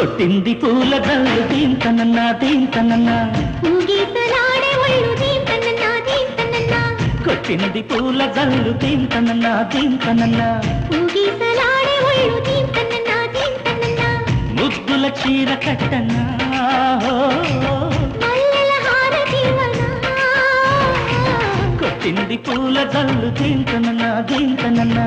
కొట్టింది పూల దీంతనన్నా దీంతనన్నా. ఒళ్ళు దీంతనన్నా దీంతనన్నా. కొట్టింది పూల దీంతనన్నా దీంతనన్నా. ఒళ్ళు దీంతనన్నా దీంతనన్నా. ముద్దుల చీర కట్టన్నా. కొట్టింది పూల జల్లు దీంతనన్నా దీంతనన్నా.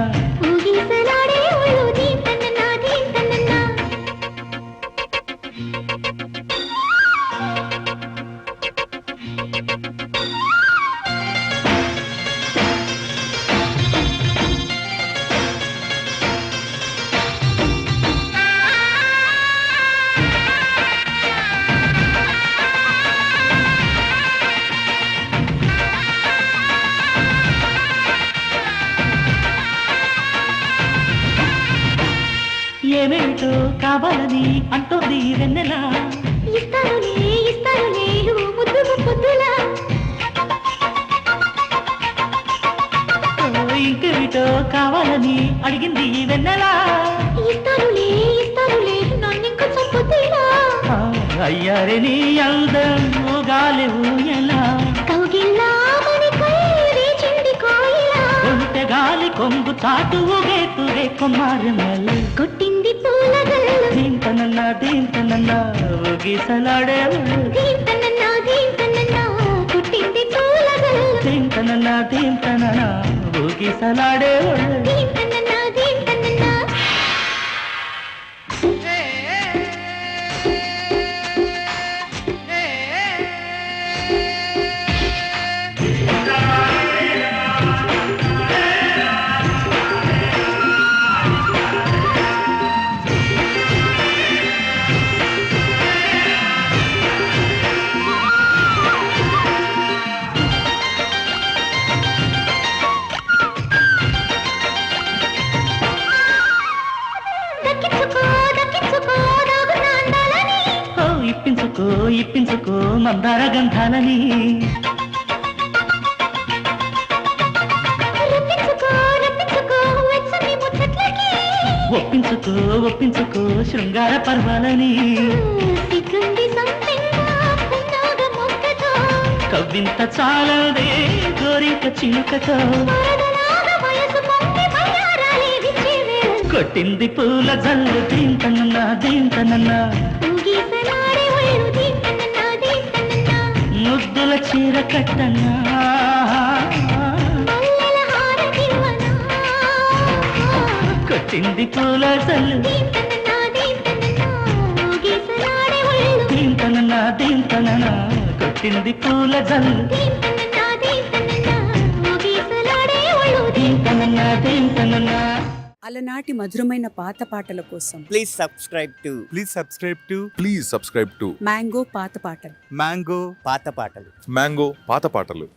ఏమేమిటో కావాలని అంటోంది వెన్నెలా. ముద్దు ముద్దులా. ఇంకేమిటో కావాలని అడిగింది వెన్నెలా. చంపుతీలా అయ్యారే నీ అందం గాలి ఊయలా. కోయిలా. ఒంటె గాలి కొంగు చాటు ఊగే తురే కుమారమల్లి కొట్టింది పూల గల్లు దీంతనన్నా దీంతనన్నా ఊగిసలాడే దీంతనన్నా దీంతనన్నా కొట్టింది పూల గల్లు దీంతనన్నా దీంతనన్నా ఊగిసలాడే దీంతనన్నా దీంతనన్నా. ఇప్పించుకో ఇప్పించుకో మందార గంధాలని. ఒప్పించుకో ఒప్పించుకో శృంగార పర్వాలని. కవ్వింత చాలదే గోరిక చిలుకతో. కొట్టింది పూల జల్లు దీంతనన్నా కొట్టింది పూల జల్లు దీంతనన్నా దీంతనన్నా ఊగిసలాడే ఒళ్ళు దీంతనన్నా దీంతనన్నా కొట్టింది పూల జల్లు అలనాటి మధురమైన పాత పాటల కోసం. Please subscribe to please subscribe to please subscribe to Mango పాత పాటలు. మ్యాంగో పాత పాటలు. మ్యాంగో పాత పాటలు.